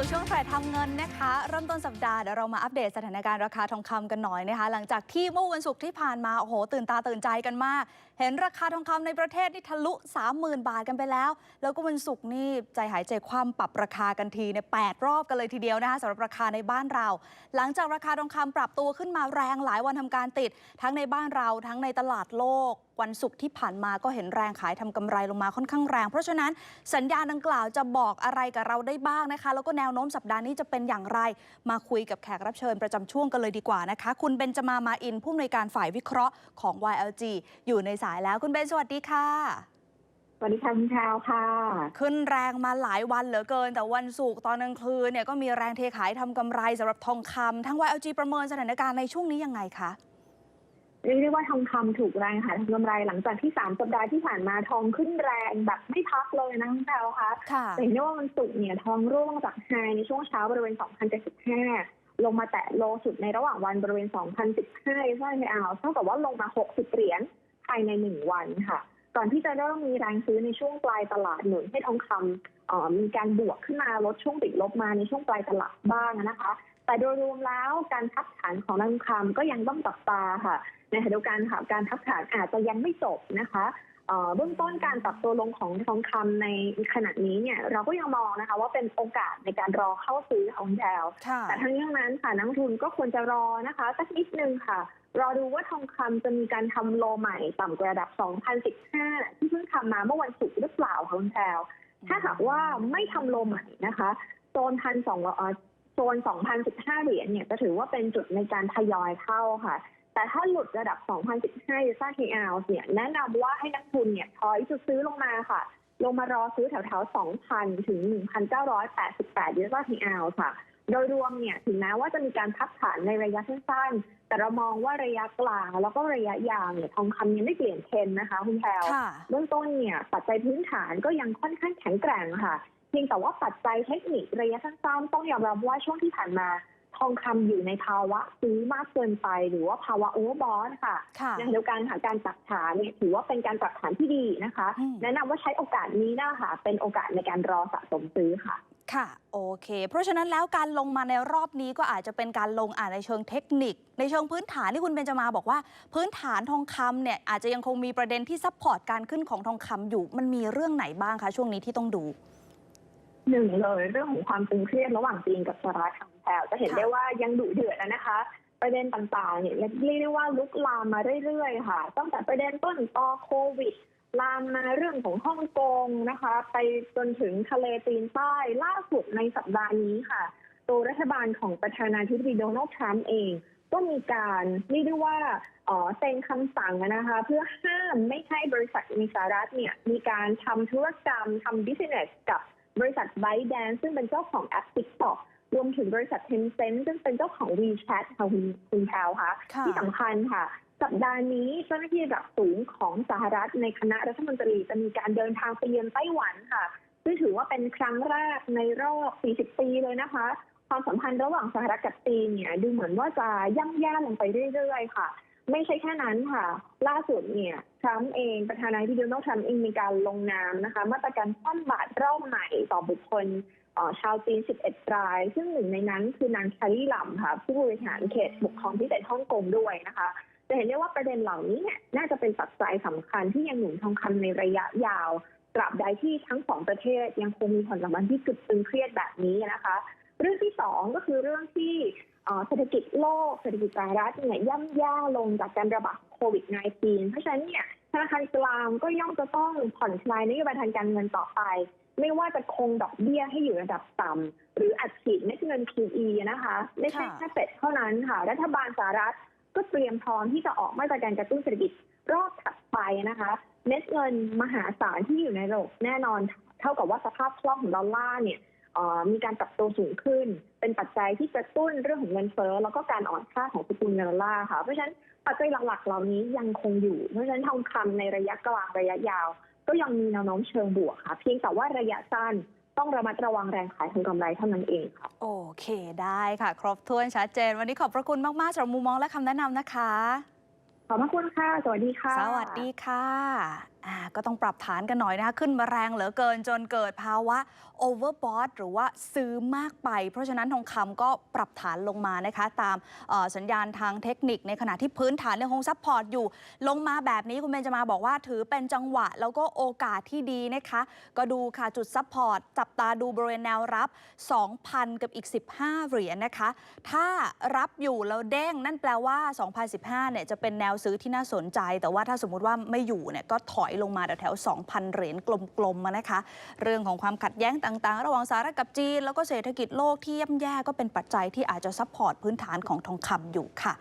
สู่ช่วงเทรดทำเงินนะคะ เริ่มต้นสัปดาห์เดี๋ยวเรามาอัปเดตสถานการณ์ราคาทองคำกันหน่อยนะคะ หลังจากที่เมื่อวันศุกร์ที่ผ่านมาโอ้โหตื่นตาตื่นใจกันมาก เห็นราคาทองคำในประเทศนี่ทะลุ 30,000 บาทกันไปแล้ว แล้วก็วันศุกร์นี่ใจหายใจคว่ำปรับราคากันทีเนี่ยแปดรอบกันเลยทีเดียวนะคะสำหรับราคาในบ้านเรา หลังจากราคาทองคำปรับตัวขึ้นมาแรงหลายวันทำการติด ทั้งในบ้านเราทั้งในตลาดโลก วันศุกร์ที่ผ่านมาก็เห็นแรงขายทำกำไรลงมาค่อนข้างแรง เพราะฉะนั้นสัญญาณดังกล่าวจะบอกอะไรกับเราได้บ้างนะคะ แล้วก็แนวโน้มสัปดาห์นี้จะเป็นอย่างไร มาคุยกับแขกรับเชิญประจำช่วงกันเลยดีกว่านะคะ คุณเบนจมามาอินผู้อำนวยการฝ่ายวิเคราะห์ของ YLG อยู่ในสายแล้วคุณเบนสวัสดีค่ะสวัสดีค่ะคุณแพรวค่ะ ขึ้นแรงมาหลายวันเหลือเกิน แต่วันศุกร์ตอนกลางคืนเนี่ยก็มีแรงเทขายทำกำไรสำหรับทองคำทั้ง YLG ประเมินสถานการณ์ในช่วงนี้ยังไงคะ เรียกได้ว่าทองคำถูกแรงค่ะทำกำไรหลังจากที่สามสัปดาห์ที่ผ่านมาทองขึ้นแรงแบบไม่พักเลยนะคุณแพรวคะค่ะแต่เห็นได้ว่าวันศุกร์เนี่ยทองร่วงจากไฮในช่วงเช้าบริเวณ 2,075 ลงมาแตะโลสุดในระหว่างวันบริเวณ 2,015ใช่ไหมเอาเท่ากับว่าลงมา 60 เหรียญภายใน 1 วันค่ะ ก่อนที่จะเริ่มมีแรงซื้อในช่วงปลายตลาดหนุนให้ทองคำเอ่อมีการบวกขึ้นมาลดช่วงติดลบมาในช่วงปลายตลาดบ้างนะคะ แต่โดยรวมแล้วการพักฐานของทองคำก็ยังต้องจับตาค่ะ ในขณะเดียวกันค่ะการพักฐานอาจจะยังไม่จบนะคะเอ่อเบื้องต้นการปรับตัวลงของทองคำในขณะนี้เนี่ยเราก็ยังมองนะคะ ว่าเป็นโอกาสในการรอเข้าซื้อของแถวค่ะแต่ทั้งนี้ทั้งนั้นค่ะนักลงทุนก็ควรจะรอนะคะสักนิดนึงค่ะ รอดูว่าทองคำจะมีการทำโลใหม่ต่ำกว่าระดับ 2015 ที่เพิ่งทำมาเมื่อวันศุกร์หรือเปล่าคะคุณแพรวถ้าหากว่าไม่ทำโลใหม่นะคะโซนพันสอง โซน 2015 เหรียญเนี่ยจะถือว่าเป็นจุดในการทยอยเข้าค่ะ แต่ถ้าหลุดระดับ 2015ยูซ่าทีอาร์เนี่ยแนะนำว่าให้นักทุนเนี่ยถอยจะซื้อลงมาค่ะ ลงมารอซื้อแถวๆ 2,000 ถึง 1,988ยูซ่าทีอาร์ค่ะ โดยรวมเนี่ยถึงแม้ว่าจะมีการพักฐานในระยะสั้นๆ แต่เรามองว่าระยะกลางแล้วก็ระยะยาวเนี่ยทองคำยังไม่เปลี่ยนเทรนด์นะคะคุณแพรวค่ะเบื้องต้นเนี่ยปัจจัยพื้นฐานก็ยังค่อนข้างแข็งแกร่งค่ะ เพียงแต่ว่าปัจจัยเทคนิคระยะสั้นๆต้องยอมรับว่าช่วงที่ผ่านมาทองคำอยู่ในภาวะซื้อมากเกินไป หรือว่าภาวะโอเวอร์บอทค่ะค่ะในขณะเดียวกันค่ะการปรับฐานเนี่ยถือว่าเป็นการปรับฐานที่ดีนะคะอืมแนะนำว่าใช้โอกาสนี้นะคะเป็นโอกาสในการรอสะสมซื้อค่ะ ค่ะ โอเค เพราะฉะนั้นแล้วการลงมาในรอบนี้ก็อาจจะเป็นการลงอ่านในเชิงเทคนิค ในเชิงพื้นฐานที่คุณเบนจมาบอกว่า พื้นฐานทองคำเนี่ยอาจจะยังคงมีประเด็นที่ซัพพอร์ตการขึ้นของทองคำอยู่ มันมีเรื่องไหนบ้างคะช่วงนี้ที่ต้องดู หนึ่งเลยเรื่องของความตึงเครียดระหว่างจีนกับสหรัฐค่ะคุณแพรวจะเห็นได้ว่ายังดุเดือดนะคะ ประเด็นต่างๆเนี่ยเรียกได้ว่าลุกลามมาเรื่อยๆค่ะ ตั้งแต่ประเด็นต้นต่อโควิด ลามมาเรื่องของฮ่องกงนะคะ ไปจนถึงทะเลจีนใต้ล่าสุดในสัปดาห์นี้ค่ะ ตัวรัฐบาลของประธานาธิบดีโดนัลด์ทรัมป์เองก็มีการเรียกได้ว่าเอ่อเซ็นคำสั่งนะคะ เพื่อห้ามไม่ให้บริษัทในสหรัฐเนี่ยมีการทำธุรกรรมทำบิสเนสกับ บริษัท ByteDance ซึ่งเป็นเจ้าของแอป TikTok รวมถึงบริษัท Tencent ซึ่งเป็นเจ้าของ WeChat ค่ะคุณคุณแพรวคะค่ะ ที่สำคัญค่ะ สัปดาห์นี้เจ้าหน้าที่ระดับสูงของสหรัฐในคณะรัฐมนตรีจะมีการเดินทางไปเยือนไต้หวันค่ะ ซึ่งถือว่าเป็นครั้งแรกในรอบ 40 ปีเลยนะคะ ความสัมพันธ์ระหว่างสหรัฐกับจีนเนี่ยดูเหมือนว่าจะย่ำแย่ลงไปเรื่อยๆ ค่ะ ไม่ใช่แค่นั้นค่ะ ล่าสุดเนี่ยทรัมป์เองประธานาธิบดีโดนัลด์ทรัมป์เองมีการลงนามนะคะ มาตรการคว่ำบาตรรอบใหม่ต่อบุคคลชาวจีน 11 ราย ซึ่งหนึ่งในนั้นคือนางแคลรี่หลัมค่ะ ผู้บริหารเขตปกครองพิเศษฮ่องกงด้วยนะคะ จะเห็นได้ว่าประเด็นเหล่านี้เนี่ยน่าจะเป็นปัจจัยสำคัญที่ยังหนุนทองคำในระยะยาวตราบใดที่ทั้งสองประเทศยังคงมีความสัมพันธ์ที่กึดตึงเครียดแบบนี้นะคะ เรื่องที่สองก็คือเรื่องที่ เอ่อเศรษฐกิจโลกเศรษฐกิจสหรัฐเนี่ยย่ำแย่ลงจากการระบาดของโควิด -19 เพราะฉะนั้นเนี่ยธนาคารกลางก็ย่อมจะต้องผ่อนคลายนโยบายทางการเงินต่อไป ไม่ว่าจะคงดอกเบี้ยให้อยู่ระดับต่ำหรืออัดฉีดเม็ดเงิน QE นะคะ ไม่ใช่ค่ะแค่เป็ดเท่านั้นค่ะ รัฐบาลสหรัฐก็เตรียมพร้อมที่จะออกมาตรการกระตุ้นเศรษฐกิจรอบถัดไปนะคะ เม็ดเงินมหาศาลที่อยู่ในระบบแน่นอนเท่ากับว่าสภาพคล่องของดอลลาร์เนี่ยเอ่อ มีการปรับตัวสูงขึ้น เป็นปัจจัยที่กระตุ้นเรื่องของเงินเฟ้อแล้วก็การอ่อนค่าของสกุลเงินดอลลาร์ค่ะเพราะฉะนั้นปัจจัยหลักๆ เหล่านี้ยังคงอยู่ เพราะฉะนั้นทองคำในระยะกลางระยะยาว ก็ยังมีแนวโน้มเชิงบวกค่ะ เพียงแต่ว่าระยะสั้นต้องระมัดระวังแรงขายทางกำไรเท่านั้นเองค่ะ โอเคได้ค่ะ ครบถ้วนชัดเจน วันนี้ขอบพระคุณมาก ๆสำหรับมุมมองและคำแนะนำนะคะ ขอบพระคุณค่ะ สวัสดีค่ะ สวัสดีค่ะอ่า ก็ต้องปรับฐานกันหน่อยนะคะขึ้นมาแรงเหลือเกินจนเกิดภาวะโอเวอร์บอทหรือว่าซื้อมากไป เพราะฉะนั้นทองคำก็ปรับฐานลงมานะคะ ตามสัญญาณทางเทคนิคในขณะที่พื้นฐานยังคงซัพพอร์ตอยู่ ลงมาแบบนี้คุณเบนจะมาบอกว่าถือเป็นจังหวะ แล้วก็โอกาสที่ดีนะคะ ก็ดูค่ะจุดซัพพอร์ตจับตาดูบริเวณแนวรับ 2,000 กับอีก 15 เหรียญนะคะ ถ้ารับอยู่แล้วเด้งนั่นแปลว่า 2015เนี่ยจะเป็นแนวซื้อที่น่าสนใจ แต่ว่าถ้าสมมติว่าไม่อยู่เนี่ยก็ถอยลงมาแถวๆ2,000 เหรียญกลมๆมานะคะ เรื่องของความขัดแย้งต่างๆ ระหว่างสหรัฐกับจีน แล้วก็เศรษฐกิจโลกที่ย่ำแย่ก็เป็นปัจจัยที่อาจจะซัพพอร์ตพื้นฐานของทองคำอยู่ค่ะ